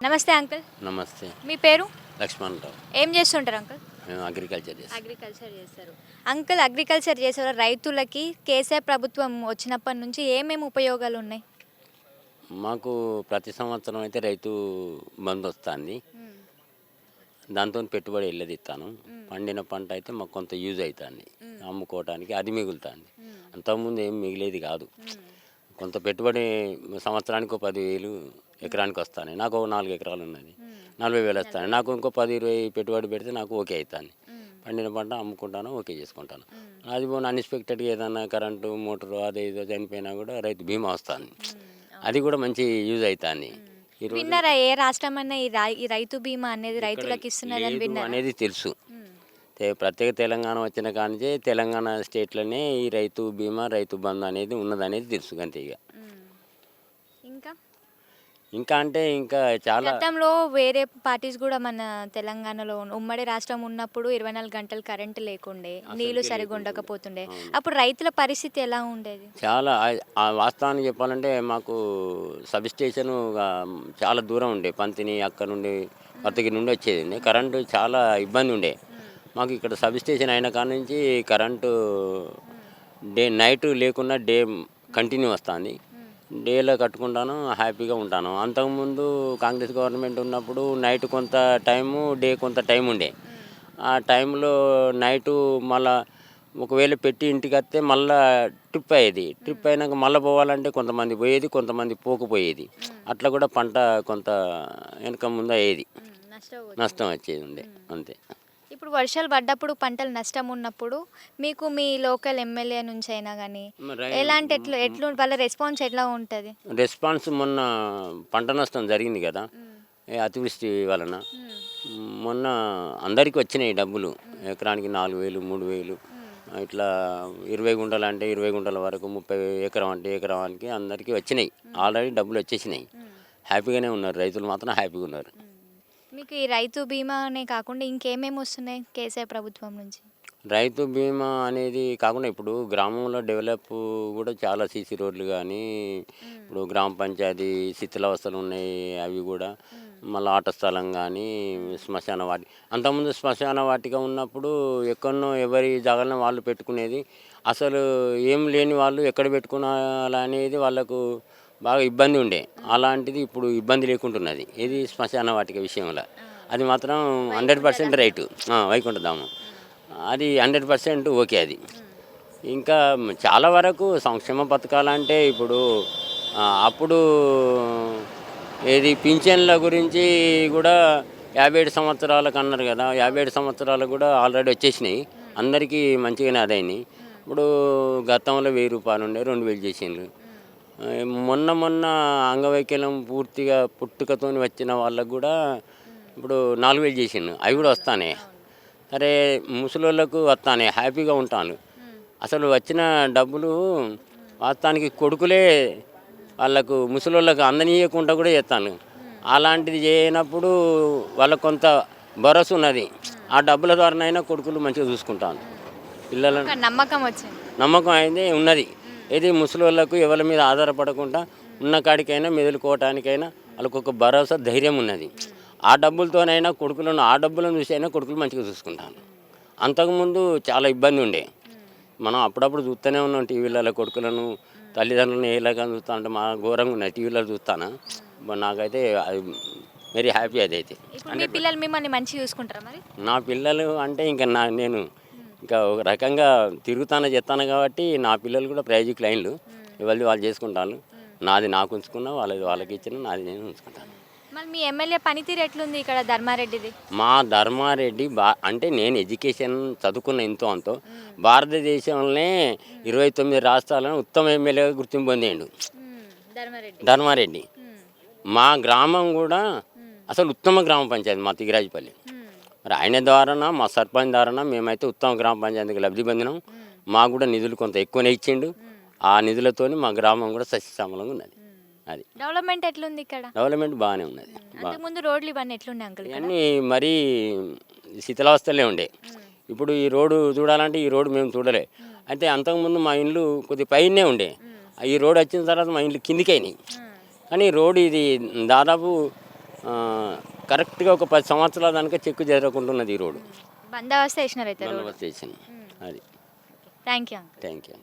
నమస్తే అంకుల్. నమస్తే. మీ పేరు? లక్ష్మణరావు. ఏం చేస్తుంటారు అంకుల్? మేము అగ్రికల్చర్ చేస్తాం. అగ్రికల్చర్ చేస్తారు. అంకుల్ అగ్రికల్చర్ చేసే రైతులకి కేసీఆర్ ప్రభుత్వం వచ్చినప్పటి నుంచి ఏమేమి ఉపయోగాలు ఉన్నాయి? మాకు ప్రతి సంవత్సరం అయితే రైతు బంద్ వస్తుంది. దాంతో పెట్టుబడి వెళ్ళది ఇస్తాను పండిన పంట అయితే మాకు కొంత యూజ్ అవుతుంది. అమ్ముకోవడానికి అది మిగులుతుంది. అంతకుముందు ఏం మిగిలేది కాదు. కొంత పెట్టుబడి సంవత్సరానికి ఒక పదివేలు ఎకరానికి వస్తాను. నాకు నాలుగు ఎకరాలు ఉన్నది. నలభై వేలు వస్తాను. నాకు ఇంకో పది ఇరవై పెట్టుబడి పెడితే నాకు ఓకే అవుతుంది పండిన పంట అమ్ముకుంటాను ఓకే చేసుకుంటాను. అది పోనీ అన్ఎక్స్పెక్టెడ్గా ఏదైనా కరెంటు మోటారు అదే ఇదో చనిపోయినా కూడా రైతు బీమా వస్తుంది. అది కూడా మంచి యూజ్ అవుతుంది విన్నారా ఏ రాష్ట్రం అన్నా ఈ రైతు బీమా అనేది రైతులకు ఇస్తున్నదని అనేది తెలుసు. ప్రత్యేక తెలంగాణ వచ్చిన కానించే తెలంగాణ స్టేట్లోనే ఈ రైతు బీమా రైతు బంధు అనేది ఉన్నదనేది తెలుసు అంతే ఇంకా ఇంకా అంటే ఇంకా చాలా గతంలో వేరే పార్టీస్ కూడా మన తెలంగాణలో ఉన్న- ఉమ్మడి రాష్ట్రం ఉన్నప్పుడు ఇరవై నాలుగు గంటలు కరెంటు లేకుండే నీళ్ళు సరిగా ఉండకపోతుండే. అప్పుడు రైతుల పరిస్థితి ఎలా ఉండేది? చాలా ఆ- ఆ వాస్తవానికి చెప్పాలంటే మాకు సబ్ స్టేషన్ చాలా దూరం ఉండే. పంతిని అక్కడ నుండి పత్తకి నుండి వచ్చేది కరెంటు చాలా ఇబ్బంది ఉండే. మాకు ఇక్కడ సబ్ స్టేషన్ అయిన కాడ నుంచి కరెంటు డే నైట్ లేకుండా డే కంటిన్యూ వస్తుంది. డేలో కట్టుకుంటాను హ్యాపీగా ఉంటాను. అంతకుముందు కాంగ్రెస్ గవర్నమెంట్ ఉన్నప్పుడు నైట్ కొంత టైము డే కొంత టైం ఉండే. ఆ టైంలో నైటు మళ్ళా ఒకవేళ పెట్టి ఇంటికి వస్తే మళ్ళా ట్రిప్ అయ్యేది. ట్రిప్ అయినాక మళ్ళీ పోవాలంటే కొంతమంది పోయేది కొంతమంది పోకపోయేది. అట్లా కూడా పంట కొంత వెనక ముందు అయ్యేది. నష్టం వచ్చేది. ఉండే. అంతే. ఇప్పుడు వర్షాలు పడ్డప్పుడు పంటలు నష్టం ఉన్నప్పుడు మీకు మీ లోకల్ ఎమ్మెల్యే నుంచి అయినా కానీ ఎలాంటి ఎట్లా ఎట్లు వాళ్ళ రెస్పాన్స్ ఎట్లా ఉంటుంది? రెస్పాన్స్ మొన్న పంట నష్టం జరిగింది కదా అతివృష్టి వలన. మొన్న అందరికీ వచ్చినాయి డబ్బులు ఎకరానికి నాలుగు వేలు మూడు వేలు. ఇట్లా ఇరవై గుంటలు అంటే ఇరవై గుంటల వరకు ముప్పై ఎకరం అంటే ఎకరానికి అందరికీ వచ్చినాయి. ఆల్రెడీ డబ్బులు వచ్చేసినాయి. హ్యాపీగానే ఉన్నారు. రైతులు మాత్రం హ్యాపీగా ఉన్నారు. మీకు ఈ రైతు బీమానే కాకుండా ఇంకేమేమి వస్తున్నాయి కేసీఆర్ ప్రభుత్వం నుంచి? రైతు బీమా అనేది కాకుండా ఇప్పుడు గ్రామంలో డెవలప్ కూడా చాలా సీసీ రోడ్లు కానీ ఇప్పుడు గ్రామ పంచాయతీ శిథిలావస్థలు ఉన్నాయి అవి కూడా. మళ్ళీ ఆట స్థలం కానీ శ్మశాన వాటి అంతకుముందు శ్మశాన వాటిక ఉన్నప్పుడు ఎక్కడనో ఎవరి జాగాలను వాళ్ళు పెట్టుకునేది. అసలు ఏం లేని వాళ్ళు ఎక్కడ పెట్టుకునాలా అనేది వాళ్ళకు బాగా ఇబ్బంది ఉండే. అలాంటిది ఇప్పుడు ఇబ్బంది లేకుంటున్నది. ఏది శ్మశాన వాటిక విషయంలో. అది మాత్రం హండ్రెడ్ పర్సెంట్ రైటు. వైకుంఠధామం అది హండ్రెడ్ పర్సెంట్ ఓకే అది. ఇంకా చాలా వరకు సంక్షేమ పథకాలంటే ఇప్పుడు అప్పుడు ఏది పింఛన్ల గురించి కూడా యాభై ఏడు సంవత్సరాలకు అన్నారు కదా. యాభై ఏడు సంవత్సరాలు కూడా ఆల్రెడీ వచ్చేసినాయి. అందరికీ మంచిగానే అదైనాయి ఇప్పుడు గతంలో వెయ్యి రూపాయలు ఉండే రెండు వేలు చేసిండ్రు. మొన్న మొన్న అంగవైకల్యం పూర్తిగా పుట్టుకతోని వచ్చిన వాళ్ళకు కూడా ఇప్పుడు నాలుగు వేలు చేసిండు. అవి కూడా వస్తానే. సరే ముసలోళ్ళకు వస్తానే. హ్యాపీగా ఉంటాను. అసలు వచ్చిన డబ్బులు వాస్తవానికి కొడుకులే వాళ్ళకు ముసలోళ్ళకు అందనీయకుండా కూడా చేస్తాను. అలాంటిది చేయనప్పుడు వాళ్ళకు కొంత భరోసా ఉన్నది. ఆ డబ్బుల ద్వారానైనా కొడుకులు మంచిగా చూసుకుంటాను. పిల్లలను నమ్మకం వచ్చింది. నమ్మకం అయితే ఉన్నది. ఇది ముసలోళ్ళకు ఎవరి మీద ఆధారపడకుండా ఉన్న కాడికైనా మెదులుకోవటానికైనా వాళ్ళకు ఒక భరోసా ధైర్యం ఉన్నది. ఆ డబ్బులతోనైనా కొడుకులను ఆ డబ్బులను చూసి అయినా కొడుకులు మంచిగా చూసుకుంటాను అంతకుముందు చాలా ఇబ్బంది ఉండే. మనం అప్పుడప్పుడు చూస్తూనే ఉన్నాం టీవీలలో కొడుకులను తల్లిదండ్రులను ఏలాగా చూస్తా అంటే మా ఘోరంగా ఉన్నాయి. టీవీలో చూస్తాను? నాకైతే అది వెరీ హ్యాపీ అదైతే. పిల్లలు మిమ్మల్ని మంచిగా చూసుకుంటారా మరి? నా పిల్లలు అంటే ఇంకా నా నేను ఇంకా ఒక రకంగా తిరుగుతాను చెప్తాను కాబట్టి నా పిల్లలు కూడా ప్రైవేట్ లైన్లు ఎవరిది వాళ్ళు చేసుకుంటాను. నాది నాకు ఉంచుకున్నా వాళ్ళది వాళ్ళకి ఇచ్చిన నాది నేను ఉంచుకుంటాను. మరి మీ ఎమ్మెల్యే పనితీరు ఎట్లుంది ఇక్కడ ధర్మారెడ్డిది? మా ధర్మారెడ్డి బా అంటే నేను ఎడ్యుకేషన్ చదువుకున్న ఎంతో అంతో భారతదేశంలోనే ఇరవై తొమ్మిది రాష్ట్రాలను ఉత్తమ ఎమ్మెల్యేగా గుర్తింపు పొందేయండు ధర్మారెడ్డి. ధర్మారెడ్డి. మా గ్రామం కూడా అసలు ఉత్తమ గ్రామ పంచాయతీ మా తిగిరాజపల్లి. మరి ఆయన ద్వారానా మా సర్పంచ్ ద్వారానా మేమైతే ఉత్తమ గ్రామ పంచాయతీకి లబ్ధి పొందినాం. మాకు కూడా నిధులు కొంత ఎక్కువనే ఇచ్చిండు. ఆ నిధులతోని మా గ్రామం కూడా సస్యశ్యామలంగా ఉన్నది. అది. డెవలప్మెంట్ ఎట్లుంది ఇక్కడ? డెవలప్మెంట్ బాగానే ఉన్నది. అంతకుముందు రోడ్లు ఇవన్నీ ఎట్లుండే అంకుల్ ఇవన్నీ మరీ శిథిలావస్థలే ఉండే. ఇప్పుడు ఈ రోడ్డు చూడాలంటే ఈ రోడ్డు మేము చూడలే. అయితే అంతకుముందు మా ఇండ్లు కొద్ది పైనే ఉండే. ఈ రోడ్ వచ్చిన తర్వాత మా ఇండ్లు కిందికి అయినాయి కానీ రోడ్ ఇది దాదాపు కరెక్ట్గా ఒక పది సంవత్సరాల దానికే చెక్కు జరగకుంటున్నది ఈ రోడ్డు. బందోబస్తు వేసినారు అయితే బందోబస్తు చేసింది. అది. Thank you thank you